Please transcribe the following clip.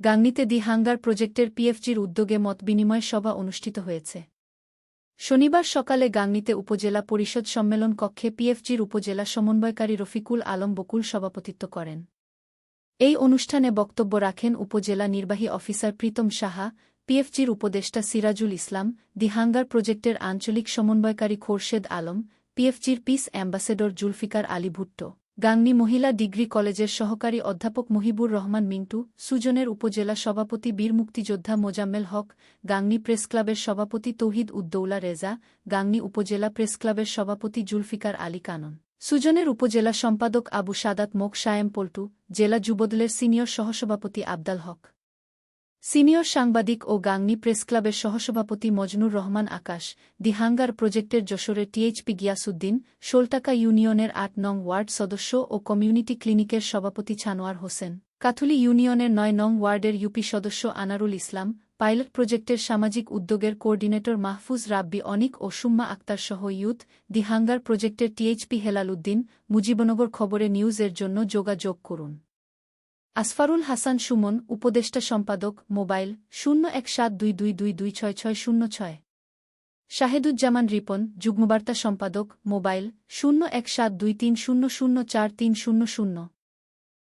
গাংনীতে দি hunger প্রজেক্টের পিএফজির উদ্যোগে মতবিনিময় সভা অনুষ্ঠিত হয়েছে। শনিবার সকালে গাংনীতে উপজেলা পরিষদ সম্মেলন কক্ষে পিএফজির উপজেলা সমন্বয়কারী রফিকুল আলম বকুল সভাপতিত্ব করেন। এই অনুষ্ঠানে বক্তব্য রাখেন উপজেলা নির্বাহী অফিসার প্রীতম সাহা, পিএফজির উপদেষ্টা সিরাজুল ইসলাম, দি হাঙ্গার প্রজেক্টের আঞ্চলিক সমন্বয়কারী খোরশেদ আলম, পিএফজির পিস অ্যাম্বাসেডর জুলফিকার আলী ভুট্টো। গাংনী মহিলা ডিগ্রি কলেজের সহকারী অধ্যাপক মহিবুর রহমান মিন্টু, সুজনের উপজেলা সভাপতি বীর মুক্তিযোদ্ধা মোজাম্মেল হক, গাংনী প্রেসক্লাবের সভাপতি তৌহিদ উদ্দৌলা রেজা, গাংনী উপজেলা প্রেস ক্লাবের সভাপতি জুলফিকার আলী কানন। সুজনের উপজেলা সম্পাদক আবু সাদাত মোক সায়েম পল্টু, জেলা যুবদলের সিনিয়র সহসভাপতি আবদাল হক। সিনিয়র সাংবাদিক ও গাংনী প্রেসক্লাবের সহসভাপতি মজনুর রহমান আকাশ দিহাঙ্গার প্রজেক্টের যশোরের টিএইচপি গিয়াসুদ্দিন শোলটাকা ইউনিয়নের আট নং ওয়ার্ড সদস্য ও কমিউনিটি ক্লিনিকের সভাপতি ছানোয়ার হোসেন, কাথুলি ইউনিয়নের নয় নং ওয়ার্ডের ইউপি সদস্য আনারুল ইসলাম, পাইলট প্রজেক্টের সামাজিক উদ্যোগের কোঅর্ডিনেটর মাহফুজ রাব্বি অনিক ও সুম্মা আক্তার সহ ইউথ দিহাঙ্গার প্রজেক্টের টিএইচপি হেলাল উদ্দিন, মুজিবনগর খবরে নিউজের জন্য যোগাযোগ করুন। আসফারুল হাসান সুমন, উপদেষ্টা সম্পাদক, মোবাইল, শূন্য এক সাত দুই দুই দুই দুই ছয় ছয় শূন্য ছয়। শাহেদুজ্জামান রিপন, যুগ্মবার্তা সম্পাদক, মোবাইল, শূন্য এক সাত দুই তিন শূন্য শূন্য চার তিন শূন্য শূন্য।